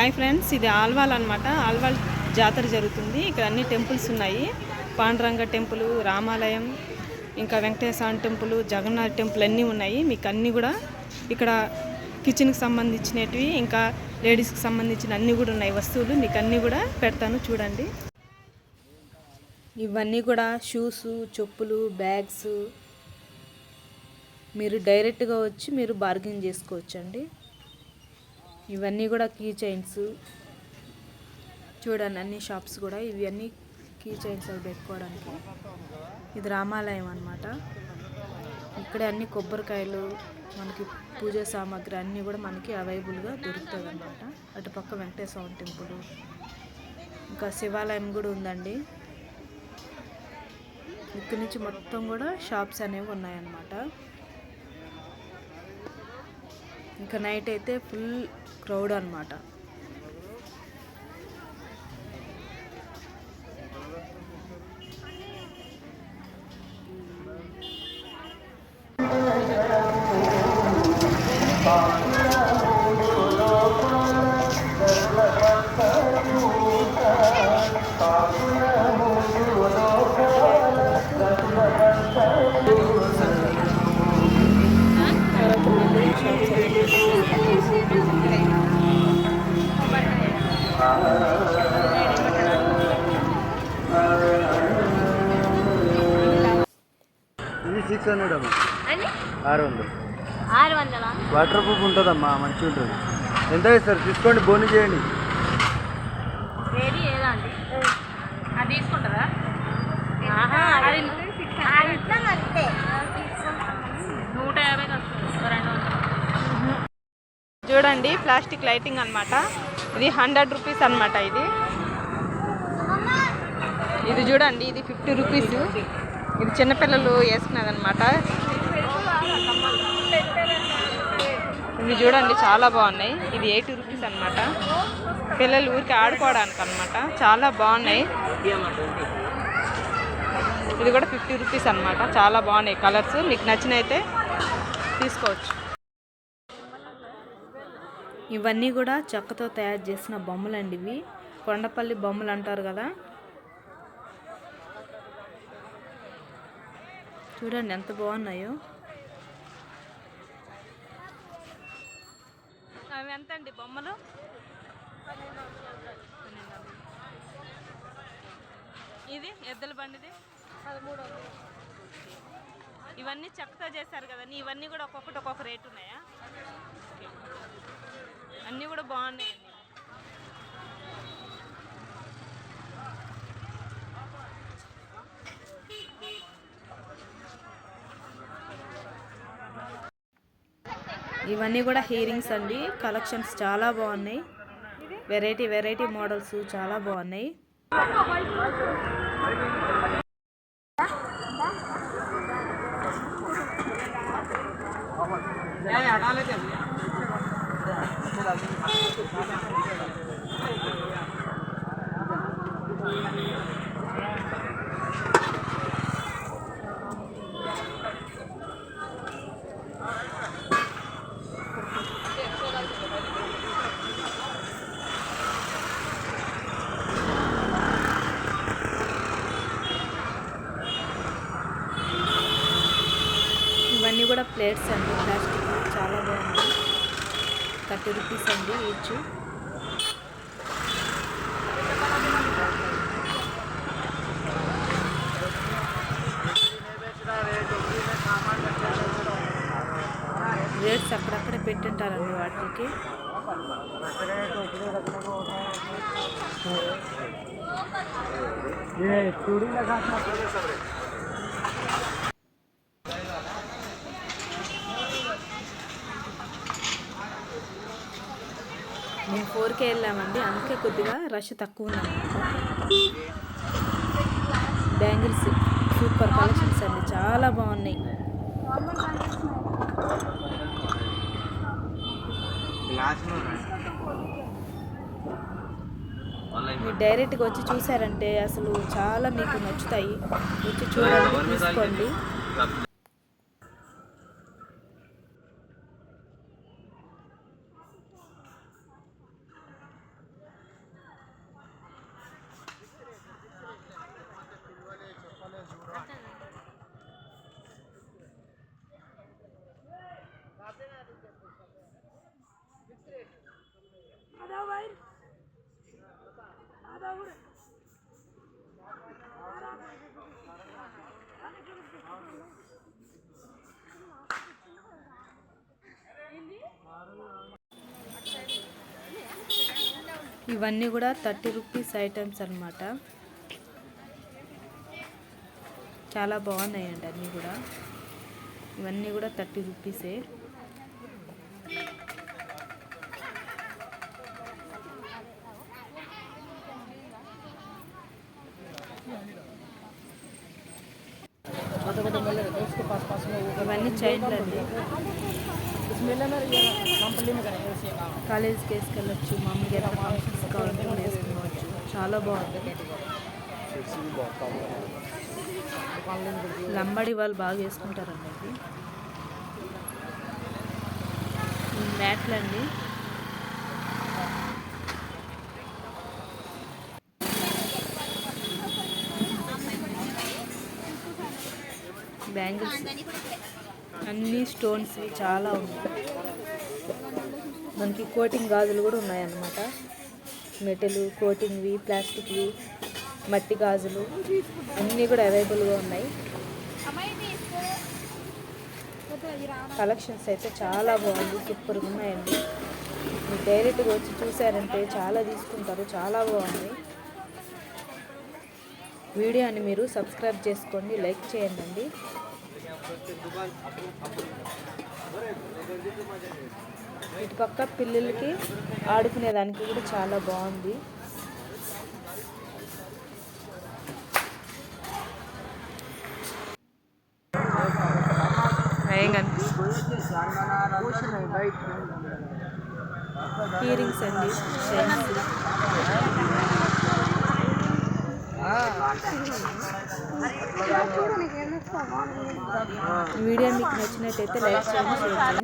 Hi friends ఇది ఆల్వాల్ అనమాట ఆల్వాల్ జాతర జరుగుతుంది. ఇక్కడ అన్ని టెంపుల్స్ ఉన్నాయి. పాండురంగ టెంపుల్ రామాలయం ఇంకా వెంకటేశ్వర టెంపుల్ జగన్నాథ్ టెంపుల్ అన్నీ ఉన్నాయి. మీకు అన్నీ కూడా ఇక్కడ కిచెన్కి సంబంధించినవి ఇంకా లేడీస్కి సంబంధించిన అన్నీ కూడా ఉన్నాయి వస్తువులు. మీకు అన్నీ కూడా పెడతాను చూడండి. ఇవన్నీ కూడా షూస్ చెప్పులు బ్యాగ్స్ మీరు డైరెక్ట్గా వచ్చి మీరు బార్గెన్ చేసుకోవచ్చండి. ఇవన్నీ కూడా కీ చైన్స్. చూడండి అన్ని షాప్స్ కూడా ఇవన్నీ కీ చైన్స్ అవి పెట్టుకోవడానికి. ఇది రామాలయం అనమాట ఇక్కడే అన్ని కొబ్బరికాయలు మనకి పూజా సామాగ్రి అన్నీ కూడా మనకి అవైలబుల్గా దొరుకుతుంది అనమాట అటుపక్క వెంకటేశ్వర టెంపుల్ ఇంకా శివాలయం కూడా ఉందండి. ఇక్కడి నుంచి మొత్తం కూడా షాప్స్ అనేవి ఉన్నాయన్నమాట. ఇంకా నైట్ అయితే ఫుల్ క్రౌడ్ అనమాట ఇది సిక్స్ హండ్రెడ్ అమ్మా. ఆరు వందలు. ఆరు వందల? వాటర్ ప్రూఫ్ ఉంటుందమ్మా మంచిగా ఉంటుంది. ఎంత ఇస్తారు తీసుకోండి బోని చేయండి. ఏది ఏదా అండి? అది తీసుకుంటారా? నూట వందలు. చూడండి ప్లాస్టిక్ లైటింగ్ అన్నమాట. ఇది హండ్రెడ్ రూపీస్ అన్నమాట ఇది. ఇది చూడండి ఇది ఫిఫ్టీ రూపీస్ ఇది చిన్నపిల్లలు వేసుకున్నది ఇవి చూడండి చాలా బాగున్నాయి. ఇది ఎయిటీ రూపీస్ అన్నమాట. పిల్లలు ఊరికి ఆడుకోవడానికి అన్నమాట. చాలా బాగున్నాయి. ఇది కూడా ఫిఫ్టీ రూపీస్ అన్నమాట. చాలా బాగున్నాయి కలర్స్. మీకు నచ్చినైతే తీసుకోవచ్చు. ఇవన్నీ కూడా చెక్కతో తయారు చేసిన బొమ్మలండి ఇవి. కొండపల్లి బొమ్మలు అంటారు కదా. చూడండి ఎంత బాగున్నాయో. అవి ఎంత అండి బొమ్మలు? ఇది ఎద్దుల బండిది? ఇవన్నీ చెక్కతో చేశారు కదండి. ఇవన్నీ కూడా ఒక్కొక్కటి ఒక్కొక్క రేటు ఉన్నాయా? అన్నీ కూడా బాగున్నాయి ఇవన్నీ కూడా హియరింగ్స్ అండి కలెక్షన్స్ చాలా బాగున్నాయి వెరైటీ వెరైటీ మోడల్స్ చాలా బాగున్నాయి Thank you. ప్లేట్స్ అండి ప్లాస్టిక్ చాలా బాగుంది. థర్టీ రూపీస్ అండి ఈచ్. రేట్స్ అక్కడక్కడే పెట్టింటారండి వాటికి. చూడండి మేము ఫోర్కే వెళ్ళామండి. అందుకే కొద్దిగా రష్ తక్కువ ఉందన్నమాట. బ్యాంగిల్స్ సూపర్ కలెక్షన్స్ అండి. చాలా బాగున్నాయి. మీరు డైరెక్ట్గా వచ్చి చూసారంటే అసలు చాలా మీకు నచ్చుతాయి. వచ్చి చూడండి తీసుకోండి. ఇవన్నీ కూడా థర్టీ రూపీస్ ఐటమ్స్ అనమాట చాలా బాగున్నాయండి అన్నీ కూడా. ఇవన్నీ కూడా థర్టీ రూపీసే. ఇవన్నీ చైన్లు అండి కాలేజ్కి వేసుకెళ్ళచ్చు మామూలుగా ఏదైనా ఫంక్షన్స్ కావాలంటే కూడా వేసుకోవచ్చు చాలా బాగుంది. లంబాడి వాళ్ళు బాగా వేసుకుంటారండి ఇది. మ్యాట్లు అండి బ్యాంగిల్స్. అన్ని స్టోన్స్ చాలా ఉన్నాయి. మనకి కోటింగ్ గాజులు కూడా ఉన్నాయన్నమాట. మెటలు కోటింగ్వి ప్లాస్టిక్వి మట్టి గాజులు అన్నీ కూడా అవైలబుల్గా ఉన్నాయి. కలెక్షన్స్ అయితే చాలా బాగుంది సూపర్గా ఉన్నాయండి. మీరు డైరెక్ట్గా వచ్చి చూసారంటే చాలా తీసుకుంటారు చాలా బాగుంది. వీడియోని మీరు సబ్స్క్రైబ్ చేసుకోండి లైక్ చేయండి. ఇటు పక్క పిల్లలకి ఆడుకునేదానికి కూడా చాలా బాగుంది. ఇయరింగ్స్ అండి. వీడియో మీకు నచ్చినట్టయితే లైక్ చేయండి షేర్ చేయండి.